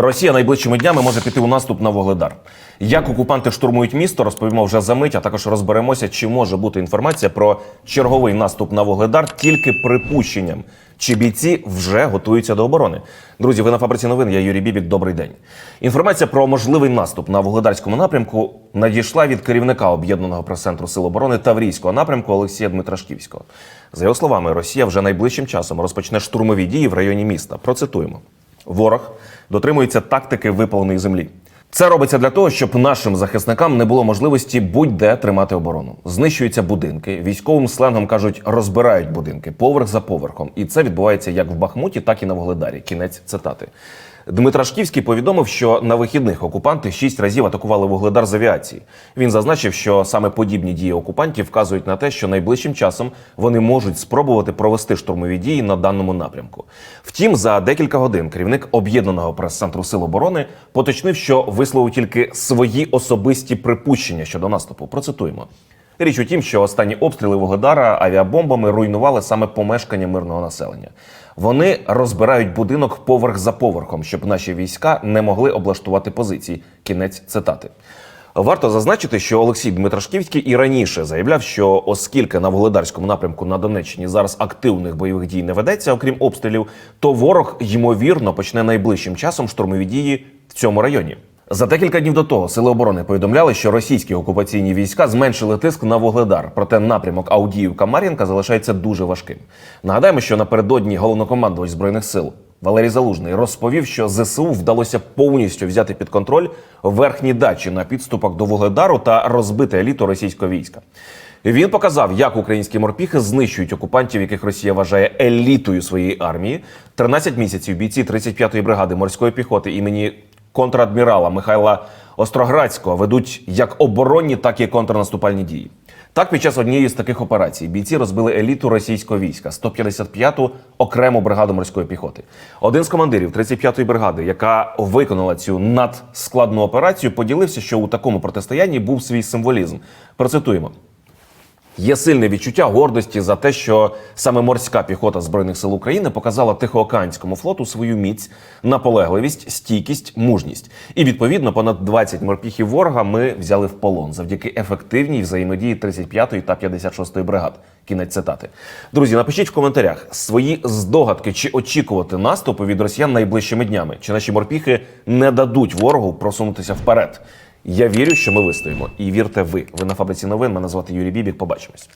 Росія найближчими днями може піти у наступ на Вугледар. Як окупанти штурмують місто, розповімо вже за мить, а також розберемося, чи може бути інформація про черговий наступ на Вугледар тільки припущенням. Чи бійці вже готуються до оборони? Друзі, ви на фабриці новин. Я Юрій Бібік. Добрий день. Інформація про можливий наступ на Вугледарському напрямку надійшла від керівника об'єднаного прес-центру Сил оборони Таврійського напрямку Олексія Дмитрашківського. За його словами, Росія вже найближчим часом розпочне штурмові дії в районі міста. Процитуємо. Ворог дотримується тактики випаленої землі. Це робиться для того, щоб нашим захисникам не було можливості будь-де тримати оборону. Знищуються будинки, військовим сленгом кажуть, розбирають будинки поверх за поверхом. І це відбувається як в Бахмуті, так і на Вогледарі. Кінець цитати. Дмитра Шківський повідомив, що на вихідних окупанти шість разів атакували Вугледар з авіації. Він зазначив, що саме подібні дії окупантів вказують на те, що найближчим часом вони можуть спробувати провести штурмові дії на даному напрямку. Втім, за декілька годин керівник об'єднаного прес-центру Сил оборони поточнив, що висловив тільки свої особисті припущення щодо наступу. Процитуємо. Річ у тім, що останні обстріли Вугледара авіабомбами руйнували саме помешкання мирного населення. Вони розбирають будинок поверх за поверхом, щоб наші війська не могли облаштувати позиції. Кінець цитати. Варто зазначити, що Олексій Дмитрашківський і раніше заявляв, що оскільки на Вугледарському напрямку на Донеччині зараз активних бойових дій не ведеться, окрім обстрілів, то ворог ймовірно почне найближчим часом штурмові дії в цьому районі. За декілька днів до того сили оборони повідомляли, що російські окупаційні війська зменшили тиск на Вугледар. Проте напрямок Авдіївка Мар'їнка залишається дуже важким. Нагадаємо, що напередодні головнокомандувач збройних сил Валерій Залужний розповів, що ЗСУ вдалося повністю взяти під контроль верхні дачі на підступах до Вугледару та розбити еліту російського війська. Він показав, як українські морпіхи знищують окупантів, яких Росія вважає елітою своєї армії. 13 місяців бійці 35-ї бригади морської піхоти імені контрадмірала Михайла Остроградського ведуть як оборонні, так і контрнаступальні дії. Так, під час однієї з таких операцій бійці розбили еліту російського війська 155-ту окрему бригаду морської піхоти. Один з командирів 35-ї бригади, яка виконала цю надскладну операцію, поділився, що у такому протистоянні був свій символізм. Процитуємо. Є сильне відчуття гордості за те, що саме морська піхота збройних сил України показала Тихоокеанському флоту свою міць, наполегливість, стійкість, мужність. І відповідно понад 20 морпіхів ворога ми взяли в полон завдяки ефективній взаємодії 35-ї та 56-ї бригад. Кінець цитати. Друзі, напишіть в коментарях свої здогадки, чи очікувати наступу від росіян найближчими днями, чи наші морпіхи не дадуть ворогу просунутися вперед. Я вірю, що ми вистоїмо. І вірте ви. Ви на фабриці новин. Мене звати Юрій Бібік. Побачимось.